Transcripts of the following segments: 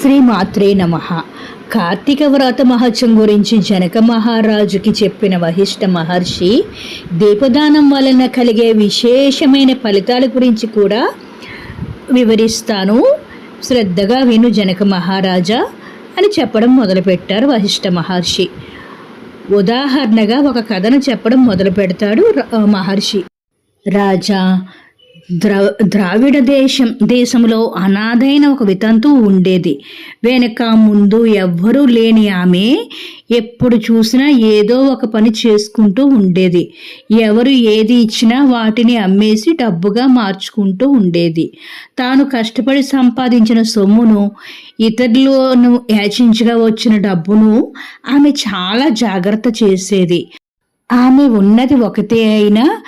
శ్రీ మాత్రే నమ. కార్తీక వ్రత మహత్యం గురించి జనక మహారాజుకి చెప్పిన వహిష్ఠ మహర్షి దీపదానం వలన కలిగే విశేషమైన ఫలితాల గురించి కూడా వివరిస్తాను. శ్రద్ధగా విను జనక మహారాజా అని చెప్పడం మొదలుపెట్టారు వహిష్ఠ మహర్షి. ఉదాహరణగా ఒక కథను చెప్పడం మొదలు పెడతాడు ర- మహర్షి. రాజా ద్రవ ద్రావిడ దేశం దేశంలో అనాథైన ఒక వితంతు ఉండేది. వెనక ముందు ఎవ్వరూ లేని ఆమె ఎప్పుడు చూసినా ఏదో ఒక పని చేసుకుంటూ ఉండేది. ఎవరు ఏది ఇచ్చినా వాటిని అమ్మేసి డబ్బుగా మార్చుకుంటూ ఉండేది. తాను కష్టపడి సంపాదించిన సొమ్మును ఇతరులను యాచించగా వచ్చిన డబ్బును ఆమె చాలా జాగ్రత్త చేసేది. ఆమె ఉన్నది ఒకటే అయినా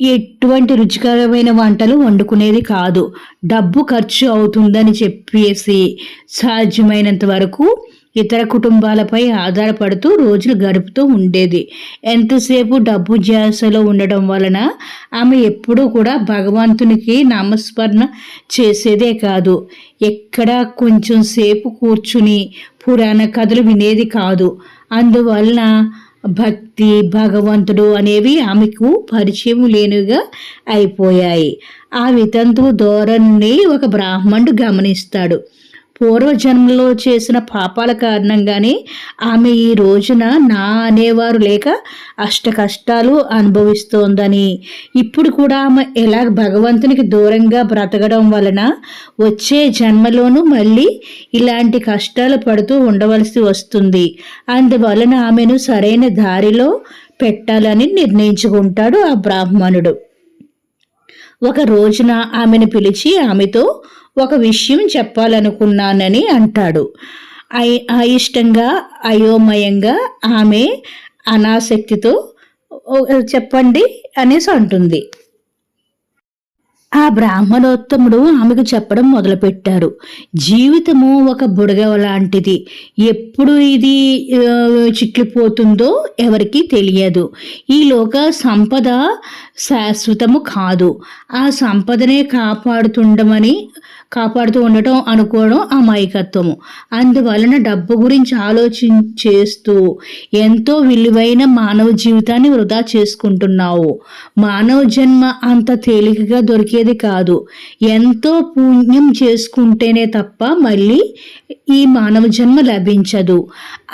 ఎటువంటి రుచికరమైన వంటలు వండుకునేది కాదు. డబ్బు ఖర్చు అవుతుందని చెప్పేసి సాధ్యమైనంత వరకు ఇతర కుటుంబాలపై ఆధారపడుతూ రోజులు గడుపుతూ ఉండేది. ఎంతసేపు డబ్బు ధ్యాసలో ఉండడం వలన ఆమె ఎప్పుడూ కూడా భగవంతునికి నామస్మరణ చేసేదే కాదు. ఎక్కడ కొంచెం సేపు కూర్చుని పురాణ కథలు వినేది కాదు. అందువలన భక్తి భగవంతుడు అనేవి ఆమెకు పరిచయం లేనివిగా అయిపోయాయి. ఆ వితంతు ధోరణిని ఒక బ్రాహ్మణుడు గమనిస్తాడు. పూర్వజన్మలో చేసిన పాపాల కారణంగానే ఆమె ఈ రోజున నా అనేవారు లేక అష్ట కష్టాలు అనుభవిస్తోందని. ఇప్పుడు కూడా ఆమె ఎలా భగవంతునికి దూరంగా బ్రతకడం వలన వచ్చే జన్మలోనూ మళ్ళీ ఇలాంటి కష్టాలు పడుతూ ఉండవలసి వస్తుంది. అందువలన ఆమెను సరైన దారిలో పెట్టాలని నిర్ణయించుకుంటాడు ఆ బ్రాహ్మణుడు. ఒక రోజున ఆమెను పిలిచి ఆమెతో ఒక విషయం చెప్పాలనుకున్నానని అంటాడు. అయి అయిష్టంగా అయోమయంగా ఆమె అనాసక్తితో చెప్పండి అనేసి అంటుంది. ఆ బ్రాహ్మణోత్తముడు ఆమెకు చెప్పడం మొదలుపెట్టారు. జీవితము ఒక బుడగ లాంటిది. ఎప్పుడు ఇది చిక్కిపోతుందో ఎవరికీ తెలియదు. ఈ లోక సంపద శాశ్వతము కాదు. ఆ సంపదనే కాపాడుతుండమని కాపాడుతూ ఉండటం అనుకోవడం అమాయకత్వము. అందువలన డబ్బు గురించి ఆలోచన చేస్తూ ఎంతో విలువైన మానవ జీవితాన్ని వృధా చేసుకుంటున్నావు. మానవ జన్మ అంత తేలికగా దొరికేది కాదు. ఎంతో పుణ్యం చేసుకుంటేనే తప్ప మళ్ళీ ఈ మానవ జన్మ లభించదు.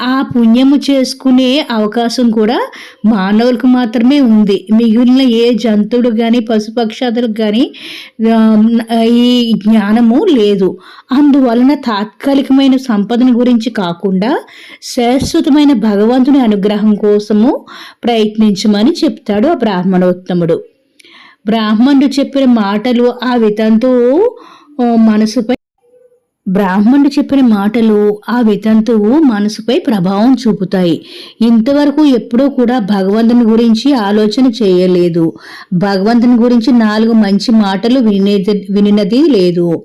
ఆ పుణ్యము చేసుకునే అవకాశం కూడా మానవులకు మాత్రమే ఉంది. మిగిలిన ఏ జంతువుడు కానీ పశుపక్షాదులకు కానీ ఈ జ్ఞానం జ్ఞానము లేదు. అందువలన తాత్కాలికమైన సంపదను గురించి కాకుండా శాశ్వతమైన భగవంతుని అనుగ్రహం కోసము ప్రయత్నించమని చెప్తాడు ఆ బ్రాహ్మణోత్తముడు. బ్రాహ్మణుడు చెప్పిన మాటలు ఆ వితంతువు మనసుపై బ్రాహ్మణుడు చెప్పిన మాటలు ఆ వితంతువు మనసుపై ప్రభావం చూపుతాయి. ఇంతవరకు ఎప్పుడూ కూడా భగవంతుని గురించి ఆలోచన చేయలేదు. భగవంతుని గురించి నాలుగు మంచి మాటలు వినేది వినినది లేదు.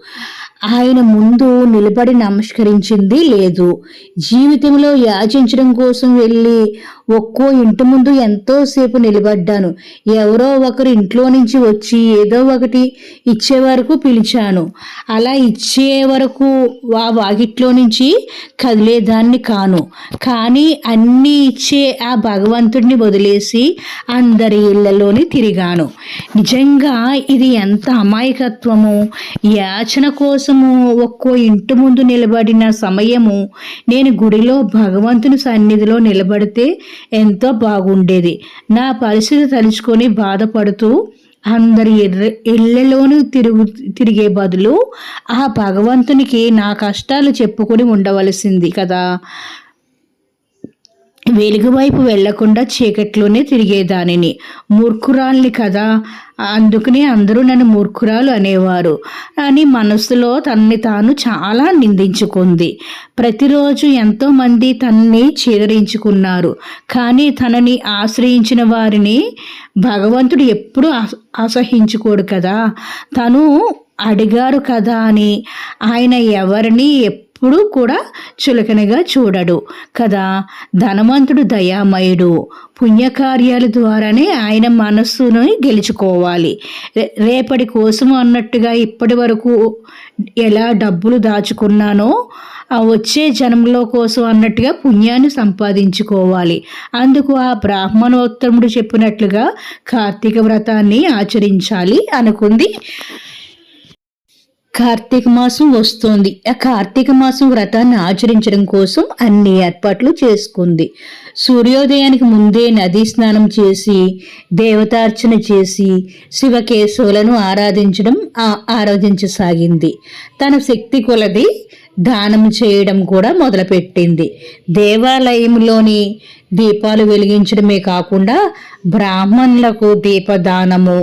ఆయన ముందు నిలబడి నమస్కరించింది లేదు. జీవితంలో యాచించడం కోసం వెళ్ళి ఒక్కో ఇంటి ముందు ఎంతోసేపు నిలబడ్డాను. ఎవరో ఒకరు ఇంట్లో నుంచి వచ్చి ఏదో ఒకటి ఇచ్చే వరకు పిలిచాను. అలా ఇచ్చే వరకు ఆ వాకిట్లో నుంచి కదిలేదాన్ని కాను. కానీ అన్నీ ఇచ్చే ఆ భగవంతుడిని వదిలేసి అందరి ఇళ్ళలోని తిరిగాను. నిజంగా ఇది ఎంత అమాయకత్వము? యాచన కోసము ఒక్కో ఇంటి ముందు నిలబడిన సమయము నేను గుడిలో భగవంతుని సన్నిధిలో నిలబడితే ఎంతో బాగుండేది. నా పరిస్థితి తలుచుకొని బాధపడుతూ అందరి ఎర్ర- తిరుగు తిరిగే బదులు ఆ భగవంతునికి నా కష్టాలు చెప్పుకొని ఉండవలసింది కదా. వెలుగు వైపు వెళ్ళకుండా చీకట్లోనే తిరిగేదానిని. మూర్ఖురాల్ని కదా. అందుకనే అందరూ నన్ను మూర్ఖురాలు అనేవారు. అని మనసులో తన్ని తాను చాలా నిందించుకుంది. ప్రతిరోజు ఎంతోమంది తన్ని చీదరించుకున్నారు. కానీ తనని ఆశ్రయించిన వారిని భగవంతుడు ఎప్పుడూ అస- అసహించుకోడు కదా. తను అడిగారు కదా అని. ఆయన ఎవరిని ఎప్పుడు ఎప్పుడూ కూడా చులకనగా చూడడు. కదా? ధనవంతుడు దయామయుడు. పుణ్యకార్యాల ద్వారానే ఆయన మనస్సును గెలుచుకోవాలి. రేపటి కోసం అన్నట్టుగా ఇప్పటి వరకు ఎలా డబ్బులు దాచుకున్నానో ఆ వచ్చే జన్మలో కోసం అన్నట్టుగా పుణ్యాన్ని సంపాదించుకోవాలి. అందుకు ఆ బ్రాహ్మణోత్తముడు చెప్పినట్లుగా కార్తీక వ్రతాన్ని ఆచరించాలి అనుకుంది కార్తీక మాసం వస్తోంది. ఆ కార్తీక మాసం వ్రతాన్ని ఆచరించడం కోసం అన్ని ఏర్పాట్లు చేసుకుంది. సూర్యోదయానికి ముందే నదీ స్నానం చేసి దేవతార్చన చేసి శివకేశవులను ఆరాధించడం ఆరాధించసాగింది. తన శక్తి కొలది దానం చేయడం కూడా మొదలుపెట్టింది. దేవాలయంలోని దీపాలు వెలిగించడమే కాకుండా బ్రాహ్మణులకు దీపదానము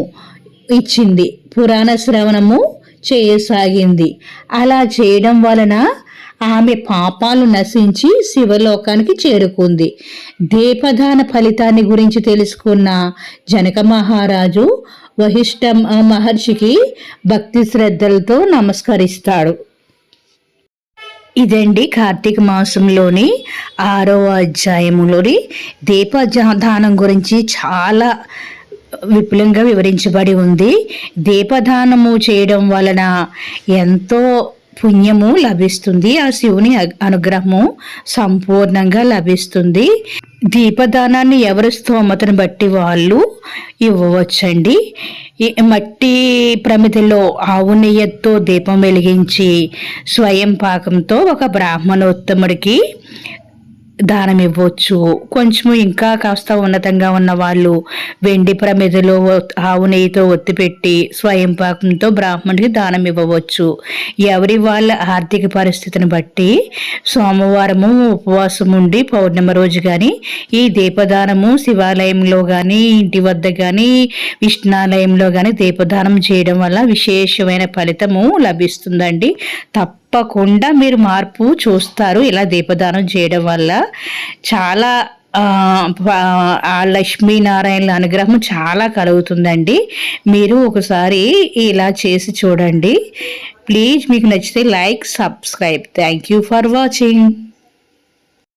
ఇచ్చింది. పురాణ శ్రవణము చేయసాగింది. అలా చేయడం వలన ఆమె పాపాలు నశించి శివలోకానికి చేరుకుంది. దీపదాన ఫలితాన్ని గురించి తెలుసుకున్న జనక మహారాజు వశిష్ఠ మహర్షికి భక్తి శ్రద్ధలతో నమస్కరిస్తాడు. ఇదండి కార్తీక మాసంలోని ఆరో అధ్యాయములోని దీపదానం గురించి చాలా విపులంగా వివరించబడి ఉంది. దీపదానము చేయడం వలన ఎంతో పుణ్యము లభిస్తుంది. ఆ శివుని అనుగ్రహము సంపూర్ణంగా లభిస్తుంది. దీపదానాన్ని ఎవరి స్తోమతను బట్టి వాళ్ళు ఇవ్వవచ్చండి. మట్టి ప్రమిదిలో ఆవు నెయ్యతో దీపం వెలిగించి స్వయం పాకంతో ఒక బ్రాహ్మణోత్తముడికి దానం ఇవ్వచ్చు కొంచెము ఇంకా కాస్త ఉన్నతంగా ఉన్న వాళ్ళు వెండి ప్రమిదలో ఆవు నెయ్యితో ఒత్తిపెట్టి స్వయం పాకంతో బ్రాహ్మణుడికి దానం ఇవ్వవచ్చు ఎవరి వాళ్ళ ఆర్థిక పరిస్థితిని బట్టి సోమవారము ఉపవాసం ఉండి పౌర్ణమి రోజు కానీ ఈ దీపదానము శివాలయంలో కానీ ఇంటి వద్ద కానీ విష్ణాలయంలో కానీ దీపదానం చేయడం వల్ల విశేషమైన ఫలితము లభిస్తుందండి. తప్ప తప్పకుండా మీరు మార్పు చూస్తారు ఇలా దీపదానం చేయడం వల్ల. చాలా ఆ, ప- లక్ష్మీనారాయణల అనుగ్రహం చాలా కలుగుతుందండి. మీరు ఒకసారి ఇలా చేసి చూడండి. ప్లీజ్ మీకు నచ్చితే like subscribe. Thank you for watching.